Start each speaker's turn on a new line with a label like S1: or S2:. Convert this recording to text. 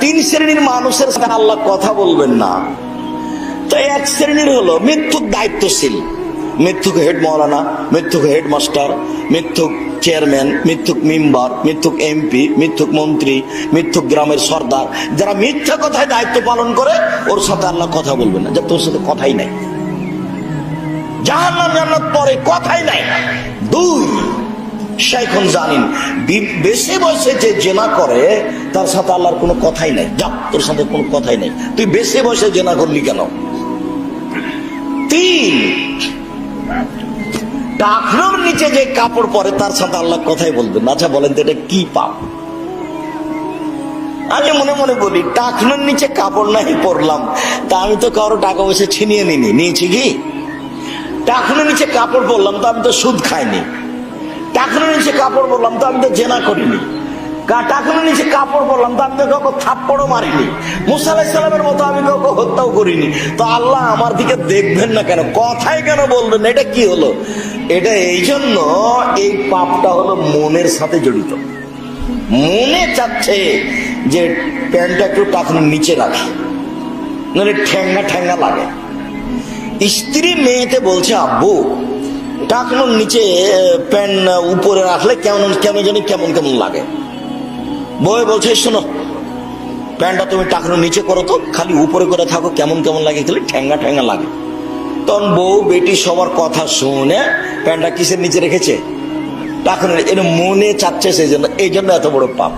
S1: তিন শ্রেণির মানুষের সাথে আল্লাহ কথা বলবেন না। তো এক শ্রেণির হলো মৃত্যুক দায়িত্বশীল। মৃত্যুক হেড মৌলানা, মৃত্যুক হেডমাস্টার মৃত্যুক চেয়ারম্যান, মৃত্যুক মেম্বার, মৃত্যুক এমপি, মৃত্যুক মন্ত্রী, মৃত্যুক গ্রামের সর্দার। যারা মিথ্যা কথায় দায়িত্ব পালন করে, ওর সাথে আল্লাহ কথা বলবে না। যে তোর সাথে কথাই নাই। জাহান্নাম জান্নাত পরে কথাই নাই। দুই জানিন। বেশি বয়সে যে জেনা করে, তার সাথে আল্লাহর কোনো কথাই নাই। যা তোর সাথে কোনো কথাই নাই। তুই বেশি বয়সে জেনা করলি কেন? তিন। নিচে যে কাপড় পরে, তার সাথে আল্লাহ কথাই বলবেন। আচ্ছা বলেন তো এটা কি পাপ? আমি মনে মনে বলি টাকনোর নিচে কাপড় নাই, পরলাম। তা আমি তো কারও টাকা পয়সা ছিনিয়ে নিনি নিয়েছি কি? টাকনোর নিচে কাপড় পরলাম, তো আমি তো সুদ খাইনি। কাপড় পরলাম তো আমি তো জেনা করিনি। নিচে কাপড় পরলাম তো আমি তো কাউকে থাপ্পড়ও মারিনি। মতো আমি কাউকে হত্যাও করিনি। তো আল্লাহ আমার দিকে দেখবেন না কেন? কথাই কেন বলবেন? এটা কি হলো? এটা এই জন্য এই পাপটা হলো মনের সাথে জড়িত। মনে চাচ্ছে যে প্যান্টটা একটু টাকনোর নিচে রাখে। নাহলে ঠ্যাঙ্গা ঠ্যাঙ্গা লাগে। স্ত্রী মেয়েতে বলছে, আব্বু টাকনোর নিচে প্যান উপরে রাখলে কেমন কেমন জানি কেমন কেমন লাগে। বই বলছে শোনো প্যান্টটা তুমি টাকনোর নিচে করো তো, খালি উপরে করে থাকো, কেমন কেমন লাগে, খালি ঠ্যাঙ্গা ঠ্যাঙ্গা লাগে। তখন বউ বেটি সবার কথা শুনে প্যান্টটা কিসের নিচে রেখেছে? টাকনোর, এর মনে চাচ্ছে সেই জন্য, এই জন্য এত বড় পাপ।